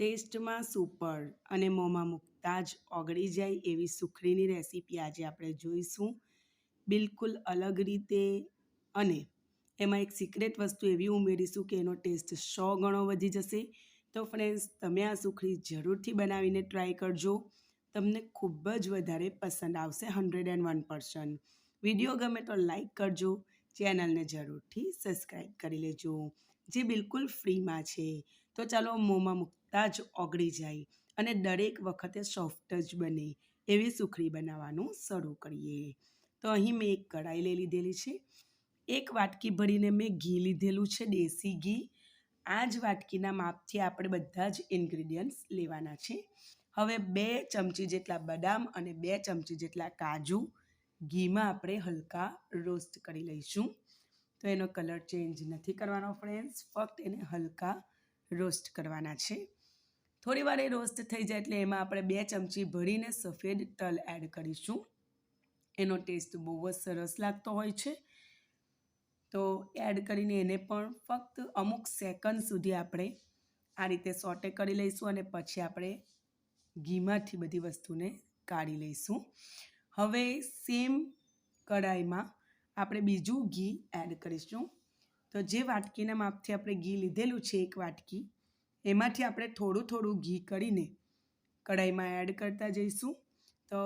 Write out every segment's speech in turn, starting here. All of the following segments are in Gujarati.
ટેસ્ટમાં સુપર અને મોંમાં મૂકતા જ ઓગળી જાય એવી સુખડીની રેસીપી આજે આપણે જોઈશું. બિલકુલ અલગ રીતે અને એમાં એક સિક્રેટ વસ્તુ એવી ઉમેરીશું કે એનો ટેસ્ટ સો ગણો વધી જશે. તો ફ્રેન્ડ્સ તમે આ સુખડી જરૂરથી બનાવીને ટ્રાય કરજો. તમને ખૂબ જ વધારે પસંદ આવશે hundred and one percent video ગમે તો લાઈક કરજો. ચેનલને જરૂરથી સબસ્ક્રાઈબ કરી લેજો. જે બિલકુલ ફ્રીમાં છે. તો ચાલો મોંમાં મૂકતાં જ ઓગળી જાય અને દરેક વખતે સોફ્ટ જ બને એવી સુખડી બનાવવાનું શરૂ કરીએ. તો અહીં મેં એક કઢાઈ લઈ લીધેલી છે. એક વાટકી ભરીને મેં ઘી લીધેલું છે, દેશી ઘી. આ જ વાટકીના માપથી આપણે બધા જ ઇન્ગ્રીડિયન્ટ્સ લેવાના છે. હવે બે ચમચી જેટલા બદામ અને બે ચમચી જેટલા કાજુ ઘીમાં આપણે હલકા રોસ્ટ કરી લઈશું. તો એનો કલર ચેન્જ નથી કરવાનો, ફ્રેન્ડ્સ. ફક્ત એને હલકા રોસ્ટ કરવાના છે. થોડી વાર એ રોસ્ટ થઈ જાય એટલે એમાં આપણે બે ચમચી ભરીને સફેદ તલ એડ કરીશું. એનો ટેસ્ટ બહુ જ સરસ લાગતો હોય છે. તો એડ કરીને એને પણ ફક્ત અમુક સેકન્ડ સુધી આપણે આ રીતે સોટે કરી લઈશું અને પછી આપણે ઘીમાંથી બધી વસ્તુને કાઢી લઈશું. હવે સેમ કઢાઈમાં આપણે બીજું ઘી એડ કરીશું. તો જે વાટકીના માપથી આપણે ઘી લીધેલું છે, એક વાટકી એમાંથી આપણે થોડું થોડું ઘી કરીને કઢાઈમાં એડ કરતા જઈશું. તો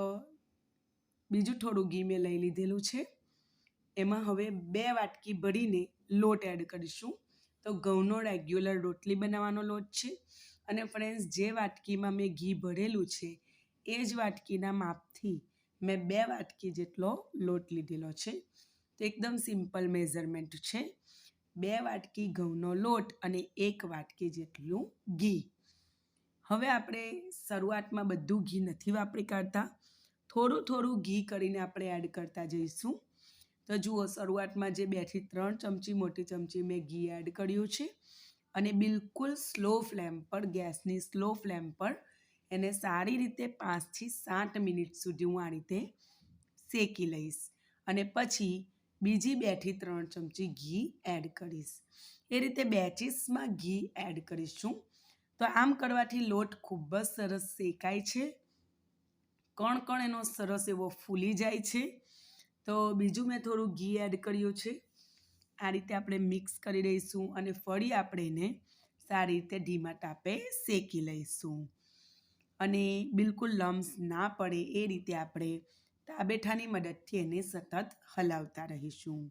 બીજું થોડું ઘી મેં લઈ લીધેલું છે. એમાં હવે બે વાટકી ભરીને લોટ એડ કરીશું. તો ઘઉંનો રેગ્યુલર રોટલી બનાવવાનો લોટ છે. અને ફ્રેન્ડ્સ જે વાટકીમાં મેં ઘી ભરેલું છે, એ જ વાટકીના માપથી મેં બે વાટકી જેટલો લોટ લીધેલો છે. તો એકદમ સિમ્પલ મેઝરમેન્ટ છે. બે વાટકી ઘઉંનો લોટ અને એક વાટકી જેટલું ઘી. હવે આપણે શરૂઆતમાં બધું ઘી નથી વાપરી કાઢતા. થોડું થોડું ઘી કરીને આપણે એડ કરતા જઈશું. તો જુઓ, શરૂઆતમાં જે બેથી ત્રણ ચમચી મોટી ચમચી મેં ઘી એડ કર્યું છે અને બિલકુલ સ્લો ફ્લેમ પર, ગેસની સ્લો ફ્લેમ પર એને સારી રીતે પાંચથી સાત મિનિટ સુધી હું આ રીતે શેકી લઈશ. અને પછી બીજી બેથી ત્રણ ચમચી ઘી એડ કરીશ. એ રીતે બેચીસમાં ઘી એડ કરીશું. તો આમ કરવાથી લોટ ખૂબ જ સરસ શેકાય છે. કણ કણ એનો સરસ એવો ફૂલી જાય છે. તો બીજું મેં થોડું ઘી એડ કર્યું છે. આ રીતે આપણે મિક્સ કરી દઈશું અને ફરી આપણે એને સારી રીતે ધીમા તાપે શેકી લઈશું. અને બિલકુલ લમ્સ ના પડે એ રીતે આપણે તાબેઠાની મદદથી એને સતત હલાવતા રહીશું.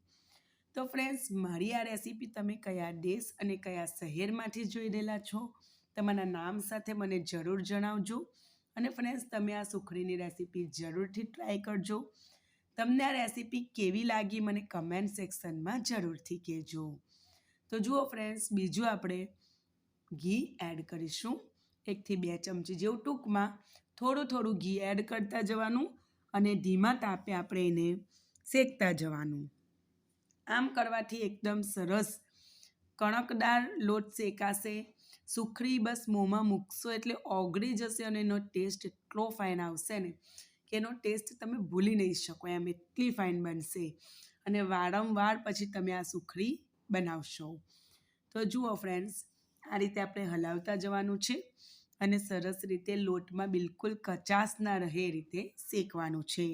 તો ફ્રેન્ડ્સ મારી આ રેસીપી તમે કયા દેશ અને કયા શહેરમાંથી જોઈ રહેલા છો? તમારા નામ સાથે મને જરૂર જણાવજો. અને ફ્રેન્ડ્સ તમે આ સુખડીની રેસીપી જરૂરથી ટ્રાય કરજો. તમને આ રેસીપી કેવી લાગી મને કમેન્ટ સેક્શનમાં જરૂરથી કહેજો. તો જુઓ ફ્રેન્ડ્સ બીજું આપણે ઘી એડ કરીશું. એકથી બે ચમચી જેવું ટૂંકમાં થોડું થોડું ઘી એડ કરતા જવાનું. અને ધીમા તાપે આપણે એને શેકતા જવાનું. આમ કરવાથી એકદમ સરસ કણકદાર લોટ શેકાશે, સુખડી બસ મોંમાં મૂકશો એટલે ઓગળી જશે અને એનો ટેસ્ટ એટલો ફાઇન આવશે ને કે એનો ટેસ્ટ તમે ભૂલી નહીં શકો, એમ એટલી ફાઇન બનશે. અને વારંવાર પછી તમે આ સુખડી બનાવશો. તો જુઓ ફ્રેન્ડ્સ આ રીતે આપણે હલાવતા જવાનું છે. અને સરસ રીતે લોટમાં બિલકુલ કચાસ ના રહે રીતે શેકવાનું છે.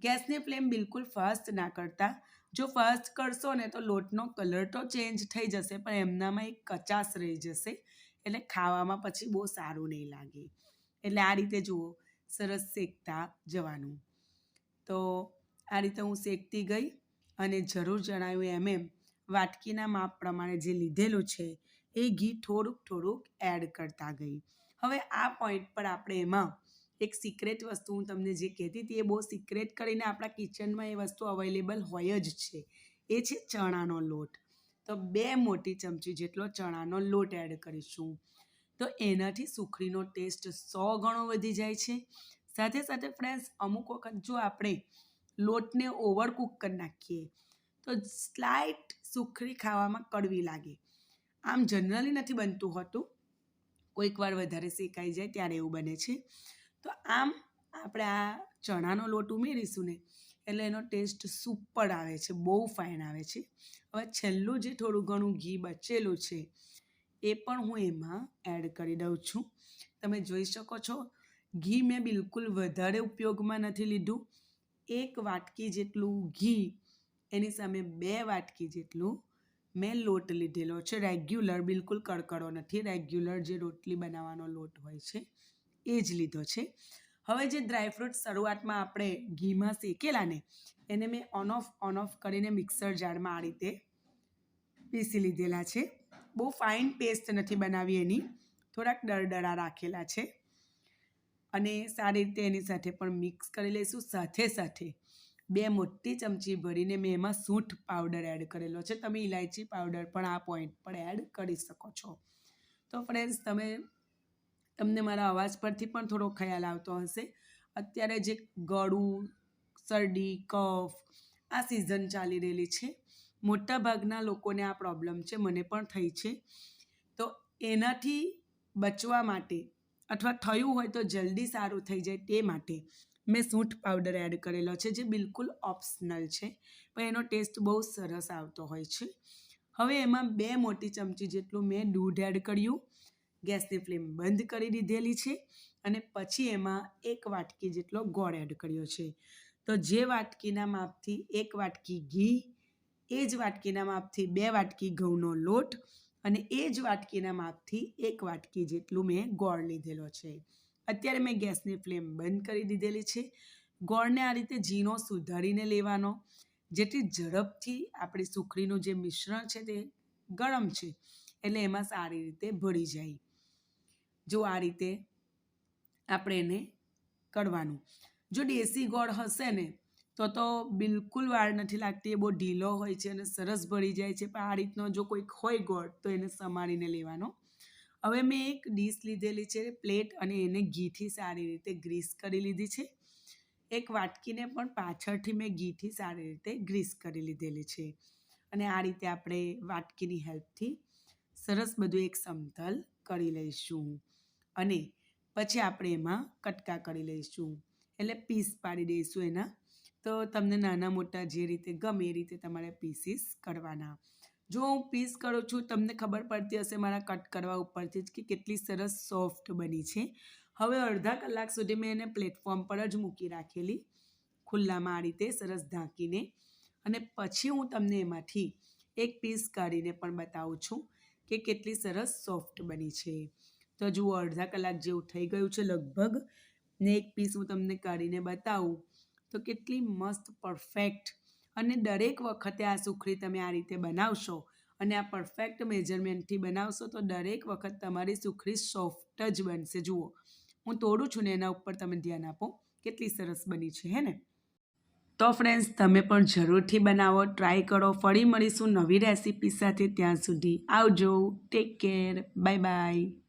ગેસની ફ્લેમ બિલકુલ ફાસ્ટ ના કરતા. જો ફાસ્ટ કરશો ને તો લોટનો કલર તો ચેન્જ થઈ જશે, પણ એમનામાં એક કચાસ રહી જશે. એટલે ખાવામાં પછી બહુ સારું નહીં લાગે. એટલે આ રીતે જુઓ, સરસ શેકતા જવાનું. તો આ રીતે હું શેકતી ગઈ અને જરૂર જણાવ્યું એમ એમ, વાટકીના માપ પ્રમાણે જે લીધેલું છે, એ ઘી થોડુંક થોડુંક એડ કરતા ગઈ. હવે આ પોઈન્ટ પર આપણે એમાં એક સિક્રેટ વસ્તુ હું તમને જે કહેતી હતી એ બહુ સિક્રેટ કરીને આપણા કિચનમાં એ વસ્તુ અવેલેબલ હોય જ છે. એ છે ચણાનો લોટ. તો બે મોટી ચમચી જેટલો ચણાનો લોટ એડ કરીશું. તો એનાથી સુખડીનો ટેસ્ટ સો ગણો વધી જાય છે. સાથે સાથે ફ્રેન્ડ્સ અમુક વખત જો આપણે લોટને ઓવર કૂક કરી નાખીએ, તો સ્લાઇટ સુખડી ખાવામાં કડવી લાગે. આમ જનરલી નથી બનતું હોતું. કોઈક વાર વધારે શેકાઈ જાય ત્યારે એવું બને છે. તો આમ આપણે આ ચણાનો લોટ ઉમેરીશું ને, એટલે એનો ટેસ્ટ સુપર આવે છે, બહુ ફાઇન આવે છે. હવે છેલ્લું જે થોડું ઘણું ઘી બચેલું છે, એ પણ હું એમાં એડ કરી દઉં છું. તમે જોઈ શકો છો, ઘી મેં બિલકુલ વધારે ઉપયોગમાં નથી લીધું. એક વાટકી જેટલું ઘી, એની સામે બે વાટકી જેટલું મેં લોટ લીધેલો છે. રેગ્યુલર બિલકુલ કડકડો નથી. રેગ્યુલર જે રોટલી બનાવવાનો લોટ હોય છે, એ જ લીધો છે. હવે જે ડ્રાયફ્રૂટ શરૂઆતમાં આપણે ઘીમાં શેકેલા ને, એને મેં ઓન ઓફ ઓન ઓફ કરીને મિક્સર જારમાં આ રીતે પીસી લીધેલા છે. બહુ ફાઇન પેસ્ટ નથી બનાવી એની. થોડાક ડરડરા રાખેલા છે. અને સારી રીતે એની સાથે પણ મિક્સ કરી લઈશું. સાથે સાથે બે મોટી ચમચી ભરીને મેં એમાં સૂંઠ પાવડર એડ કરેલો છે. તમે ઇલાયચી પાવડર પણ આ પોઈન્ટ પર એડ કરી શકો છો. તો ફ્રેન્ડ્સ તમે, તમને મારા અવાજ પરથી પણ થોડો ખ્યાલ આવતો હશે. અત્યારે જે ગળું, શરદી, કફ આ સિઝન ચાલી રહેલી છે. મોટાભાગના લોકોને આ પ્રોબ્લેમ છે. મને પણ થઈ છે. તો એનાથી બચવા માટે અથવા થયું હોય તો જલ્દી સારું થઈ જાય તે માટે મેં સૂંઠ પાવડર એડ કરેલો છે, જે બિલકુલ ઓપ્શનલ છે, પણ એનો ટેસ્ટ બહુ સરસ આવતો હોય છે. હવે એમાં બે મોટી ચમચી જેટલું મેં દૂધ એડ કર્યું, ગેસની ફ્લેમ બંધ કરી દીધેલી છે અને પછી એમાં એક વાટકી જેટલો ગોળ એડ કર્યો છે. તો જે વાટકીના માપથી એક વાટકી ઘી, એ જ વાટકીના માપથી બે વાટકી ઘઉંનો લોટ અને એ જ વાટકીના માપથી એક વાટકી જેટલું મેં ગોળ લીધેલો છે. અત્યારે મેં ગેસની ફ્લેમ બંધ કરી દીધેલી છે. ગોળને આ રીતે ઝીણો સુધારીને લેવાનો. જેટલી ઝડપથી આપણી સુખડીનું જે મિશ્રણ છે તે ગરમ છે, એટલે એમાં સારી રીતે ભળી જાય. જો આ રીતે આપણે એને કરવાનું. જો દેશી ગોળ હશે ને, તો તો બિલકુલ વાર નથી લાગતી. એ બહુ ઢીલો હોય છે અને સરસ ભળી જાય છે. પણ આ રીતનો જો કોઈક હોય ગોળ, તો એને સમારીને લેવાનો. હવે મેં એક ડીશ લીધેલી છે, પ્લેટ, અને એને ઘીથી સારી રીતે ગ્રીસ કરી લીધી છે. એક વાટકીને પણ પાછળથી મેં ઘીથી સારી રીતે ગ્રીસ કરી લીધેલી છે. અને આ રીતે આપણે વાટકીની હેલ્પથી સરસ બધું એક સમતલ કરી લઈશું. અને પછી આપણે એમાં કટકા કરી લઈશું. એટલે પીસ પાડી દઈશું એના. તો તમને નાના મોટા જે રીતે ગમે એ રીતે તમારે પીસીસ કરવાના. જો હું પીસ કરું છું, તમને ખબર પડતી હશે મારા કટ કરવા ઉપરથી જ કે કેટલી સરસ સોફ્ટ બની છે. હવે અડધા કલાક સુધી મેં એને પ્લેટફોર્મ પર જ મૂકી રાખેલી. ખુલ્લામાં આ રીતે સરસ ઢાંકીને. અને પછી હું તમને એમાંથી એક પીસ કાઢીને પણ બતાવું છું કે કેટલી સરસ સોફ્ટ બની છે. તો જુઓ, અડધા કલાક જેવું થઈ ગયું છે લગભગ. ને એક પીસ હું તમને કાઢીને બતાવું તો કેટલી મસ્ત પરફેક્ટ અને દરેક વખતે આ સુખડી તમે આ રીતે બનાવશો અને આ પરફેક્ટ મેજરમેન્ટથી બનાવશો તો દરેક વખત તમારી સુખડી સોફ્ટ જ બનશે. જુઓ, હું તોડું છું ને એના ઉપર તમે ધ્યાન આપો, કેટલી સરસ બની છે, હે ને? તો ફ્રેન્ડ્સ તમે પણ જરૂરથી બનાવો ટ્રાય કરો, ફરી મળીશું નવી રેસીપી સાથે. ત્યાં સુધી આવજો. Take care bye bye